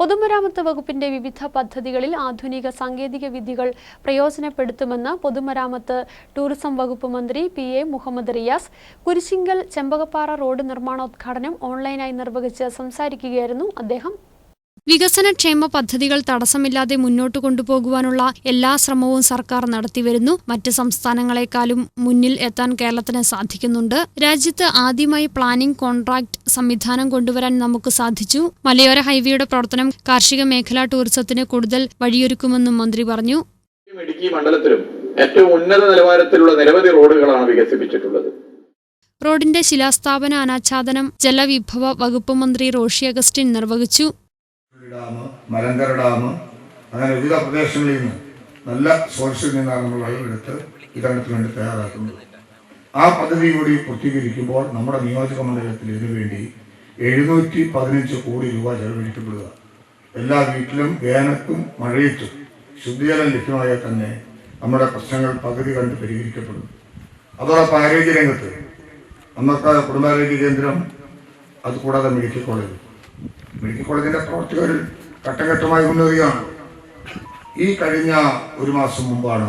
പൊതുമരാമത്ത് വകുപ്പിന്റെ വിവിധ പദ്ധതികളിൽ ആധുനിക സാങ്കേതിക വിദ്യകൾ പ്രയോജനപ്പെടുത്തുമെന്ന് പൊതുമരാമത്ത് ടൂറിസം വകുപ്പ് മന്ത്രി P A Muhammad Riyas Kurisinkal Chembakappara road നിർമ്മാണോദ്ഘാടനം ഓൺലൈനായി നിർവഹിച്ച് സംസാരിക്കുകയായിരുന്നു അദ്ദേഹം. വികസനക്ഷേമ പദ്ധതികൾ തടസ്സമില്ലാതെ മുന്നോട്ട് കൊണ്ടുപോകുവാനുള്ള എല്ലാ ശ്രമവും സർക്കാർ നടത്തിവരുന്നു. മറ്റ് സംസ്ഥാനങ്ങളെക്കാളും മുന്നിൽ എത്താൻ കേരളത്തിന് സാധിക്കുന്നുണ്ട്. രാജ്യത്ത് ആദ്യമായി പ്ലാനിംഗ് കോൺട്രാക്ട് സംവിധാനം കൊണ്ടുവരാൻ നമുക്ക് സാധിച്ചു. മലയോര ഹൈവേയുടെ പ്രവർത്തനം കാർഷിക മേഖലാ ടൂറിസത്തിന് കൂടുതൽ വഴിയൊരുക്കുമെന്നും മന്ത്രി പറഞ്ഞു. ഇടുക്കി മണ്ഡലത്തിലും ഏറ്റവും ഉന്നത നിലവാരത്തിലുള്ള നിരവധി റോഡുകളാണ് വികസിപ്പിച്ചിട്ടുള്ളത്. റോഡിന്റെ ശിലാസ്ഥാപന അനാച്ഛാദനം ജലവിഭവ വകുപ്പ് മന്ത്രി റോഷി അഗസ്റ്റിൻ നിർവഹിച്ചു. ഡാം മലങ്കര ഡാം അങ്ങനെ വിവിധ പ്രദേശങ്ങളിൽ നിന്ന് നല്ല സോഴ്സിൽ നിന്നാണ് നമ്മൾ വെള്ളമെടുത്ത് വിതരണത്തിന് വേണ്ടി തയ്യാറാക്കുന്നത്. ആ പദ്ധതി കൂടി പൂർത്തീകരിക്കുമ്പോൾ നമ്മുടെ നിയോജക മണ്ഡലത്തിൽ ഇതിനു വേണ്ടി എഴുന്നൂറ്റി പതിനഞ്ച് കോടി രൂപ ചെലവഴിക്കപ്പെടുക. എല്ലാ വീട്ടിലും വേനക്കും മഴയത്തും ശുദ്ധജലം ലഭ്യമായാൽ തന്നെ നമ്മുടെ പ്രശ്നങ്ങൾ പകുതി കണ്ട് പരിഹരിക്കപ്പെടും. അതോടൊപ്പം ആരോഗ്യ രംഗത്ത് അന്നത്തെ കുടുംബാരോഗ്യ കേന്ദ്രം അതുകൂടാതെ മെഡിക്കൽ കോളേജ് മെഡിക്കൽ കോളേജിന്റെ പ്രവർത്തകർ ഘട്ടഘട്ടമായി മുന്നേറുകയാണ്. ഈ കഴിഞ്ഞ ഒരു മാസം മുമ്പാണ്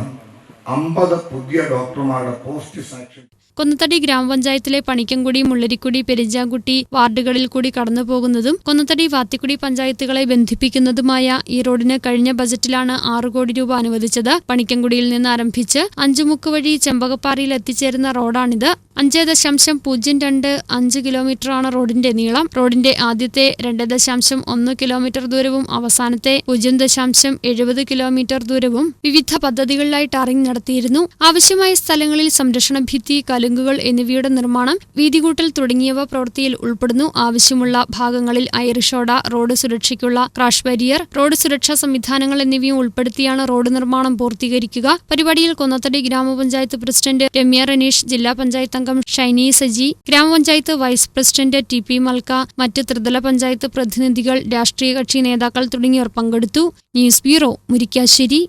അമ്പത് പുതിയ ഡോക്ടർമാരുടെ പോസ്റ്റ് സാക്ഷൻ കൊന്നത്തടി ഗ്രാമപഞ്ചായത്തിലെ പണിക്കൻകുടി മുള്ളരിക്കുടി പെരിഞ്ചാംകുട്ടി വാർഡുകളിൽ കൂടി കടന്നുപോകുന്നതും കൊന്നത്തടി വാത്തിക്കുടി പഞ്ചായത്തുകളെ ബന്ധിപ്പിക്കുന്നതുമായ ഈ റോഡിന് കഴിഞ്ഞ ബജറ്റിലാണ് ആറു കോടി രൂപ അനുവദിച്ചത്. പണിക്കൻകുടിയിൽ നിന്ന് ആരംഭിച്ച് അഞ്ചുമുക്ക് വഴി ചെമ്പകപ്പാറയിൽ എത്തിച്ചേരുന്ന റോഡാണിത്. അഞ്ച് ദശാംശം പൂജ്യം രണ്ട് അഞ്ച് കിലോമീറ്ററാണ് റോഡിന്റെ നീളം. റോഡിന്റെ ആദ്യത്തെ രണ്ട് ദശാംശം ഒന്ന് കിലോമീറ്റർ ദൂരവും അവസാനത്തെ പൂജ്യം ദശാംശം എഴുപത് കിലോമീറ്റർ ദൂരവും വിവിധ പദ്ധതികളിലായി ടാറിംഗ് നടത്തിയിരുന്നു. ആവശ്യമായ സ്ഥലങ്ങളിൽ സംരക്ഷണ ഭിത്തി കലുങ്കുകൾ എന്നിവയുടെ നിർമ്മാണം വീതികൂട്ടൽ തുടങ്ങിയവ പ്രവൃത്തിയിൽ ഉൾപ്പെടുന്നു. ആവശ്യമുള്ള ഭാഗങ്ങളിൽ ഐറിഷോഡ റോഡ് സുരക്ഷയ്ക്കുള്ള ക്രാഷ് ബാരിയർ റോഡ് സുരക്ഷാ സംവിധാനങ്ങൾ എന്നിവയും ഉൾപ്പെടുത്തിയാണ് റോഡ് നിർമ്മാണം പൂർത്തീകരിക്കുക. പരിപാടിയിൽ കൊന്നത്തടി ഗ്രാമപഞ്ചായത്ത് പ്രസിഡന്റ് രമ്യ റനീഷ് ജില്ലാ പഞ്ചായത്ത് അംഗം ഷൈനി സജി ഗ്രാമപഞ്ചായത്ത് vice president T P Malka മറ്റ് ത്രിതല പഞ്ചായത്ത് പ്രതിനിധികൾ രാഷ്ട്രീയ കക്ഷി നേതാക്കൾ തുടങ്ങിയവർ പങ്കെടുത്തു. News bureau Murikkassery.